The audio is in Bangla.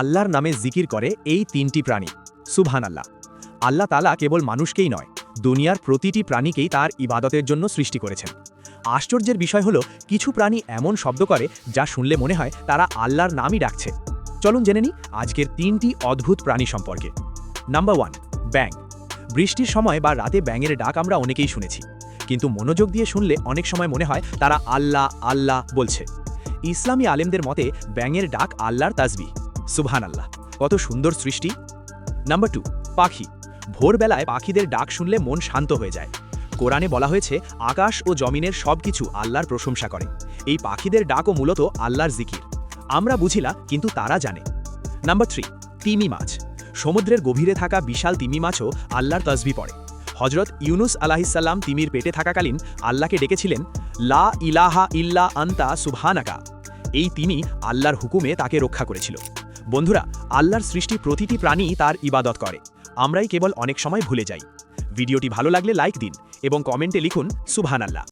আল্লাহর নামে জিকির করে এই তিনটি প্রাণী। সুবহান আল্লাহ আল্লাহ তালা কেবল মানুষকেই নয়, দুনিয়ার প্রতিটি প্রাণীকেই তার ইবাদতের জন্য সৃষ্টি করেছেন। আশ্চর্যের বিষয় হলো, কিছু প্রাণী এমন শব্দ করে যা শুনলে মনে হয় তারা আল্লাহর নামই ডাকছে। চলুন জেনে নিই আজকের তিনটি অদ্ভুত প্রাণী সম্পর্কে। নাম্বার ওয়ান ব্যাং বৃষ্টির সময় বা রাতে ব্যাঙের ডাক আমরা অনেকেই শুনেছি, কিন্তু মনোযোগ দিয়ে শুনলে অনেক সময় মনে হয় তারা আল্লাহ আল্লাহ বলছে। ইসলামী আলেমদের মতে, ব্যাঙের ডাক আল্লাহর তাজবি সুবহান আল্লাহ কত সুন্দর সৃষ্টি। নাম্বার টু, পাখি। ভোরবেলায় পাখিদের ডাক শুনলে মন শান্ত হয়ে যায়। কোরআনে বলা হয়েছে, আকাশ ও জমিনের সব কিছু আল্লাহর প্রশংসা করে। এই পাখিদের ডাকও মূলত আল্লাহর জিকির। আমরা বুঝিলা কিন্তু তারা জানে। নাম্বার থ্রি, তিমি মাছ। সমুদ্রের গভীরে থাকা বিশাল তিমি মাছও আল্লাহর তসবি পড়ে। হজরত ইউনুস আলাহিসাল্লাম তিমির পেটে থাকাকালীন আল্লাহকে ডেকেছিলেন, লা ইলাহা ইল্লা আন্তা সুবহানাকা। এই তিনি আল্লাহর হুকুমে তাকে রক্ষা করেছিল। বন্ধুরা, আল্লাহর সৃষ্টি প্রতিটি প্রাণী তার ইবাদত করে। আমরাই কেবল অনেক সময় ভুলে যাই। ভিডিওটি ভালো লাগলে লাইক দিন এবং কমেন্টে লিখুন, সুবহানাল্লাহ।